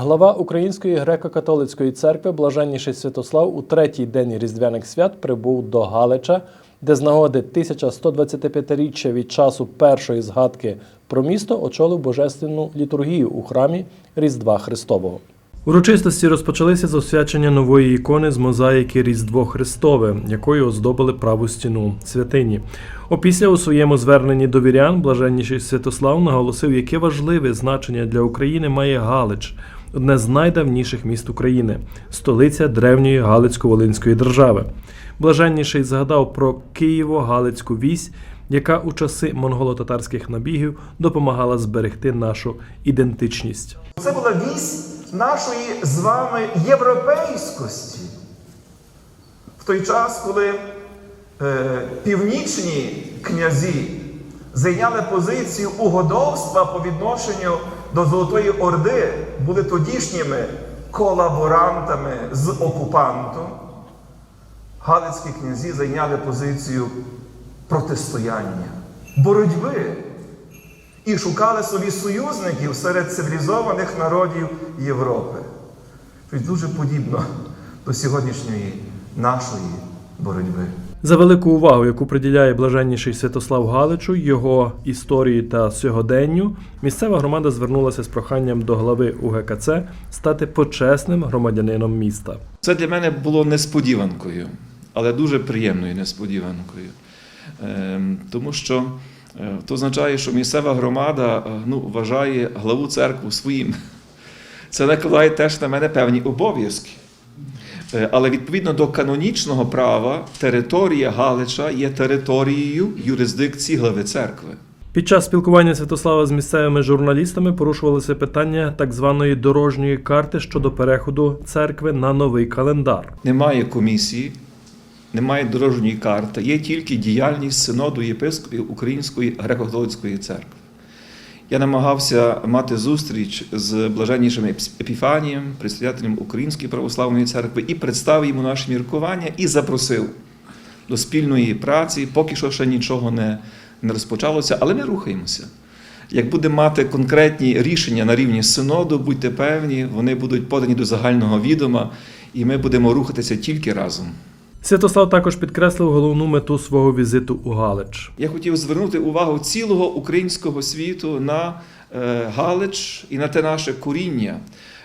Глава Української греко-католицької церкви Блаженніший Святослав у третій день Різдвяних свят прибув до Галича, де з нагоди 1125-річчя від часу першої згадки про місто очолив божественну літургію у храмі Різдва Христового. Урочистості розпочалися з освячення нової ікони з мозаїки Різдво Христове, якою оздобили праву стіну святині. Опісля у своєму зверненні до вірян блаженніший Святослав наголосив, яке важливе значення для України має Галич, одне з найдавніших міст України, столиця древньої Галицько-Волинської держави. Блаженніший згадав про Києво-Галицьку вісь, яка у часи монголо-татарських набігів допомагала зберегти нашу ідентичність. Це була вісь нашої з вами європейськості. В той час, коли е, північні князі зайняли позицію угодовства по відношенню до Золотої Орди, були тодішніми колаборантами з окупантом, галицькі князі зайняли позицію протистояння, боротьби і шукали собі союзників серед цивілізованих народів Європи. Щось дуже подібно до сьогоднішньої нашої боротьби. За велику увагу, яку приділяє блаженніший Святослав Галичу, його історії та сьогоденню, місцева громада звернулася з проханням до глави УГКЦ стати почесним громадянином міста. Це для мене було несподіванкою, але дуже приємною несподіванкою. Ем, Тому що е, то означає, що місцева громада е, ну, вважає главу церкву своїм. Це накладає теж на мене певні обов'язки. Е, Але відповідно до канонічного права, територія Галича є територією юрисдикції глави церкви. Під час спілкування Святослава з місцевими журналістами порушувалися питання так званої дорожньої карти щодо переходу церкви на новий календар. Немає комісії, немає дорожньої карти, є тільки діяльність синоду єпископів Української греко-католицької церкви. Я намагався мати зустріч з блаженнішим Епіфанієм, предстоятелем Української православної церкви, і представив йому наші міркування і запросив до спільної праці. Поки що ще нічого не, не розпочалося, але ми рухаємося. Як будемо мати конкретні рішення на рівні синоду, будьте певні, вони будуть подані до загального відома, і ми будемо рухатися тільки разом. Святослав також підкреслив головну мету свого візиту у Галич. Я хотів звернути увагу цілого українського світу на е, Галич і на те наше коріння.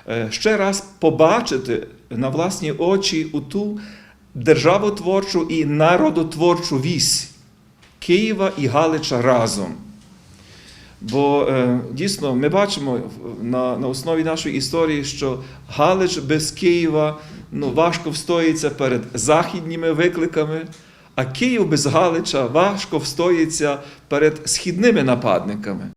Е, Ще раз побачити на власні очі у ту державотворчу і народотворчу вісь Києва і Галича разом. Бо е, дійсно ми бачимо на, на основі нашої історії, що Галич без Києва ну, важко встоїться перед західніми викликами, а Київ без Галича важко встоїться перед східними нападниками.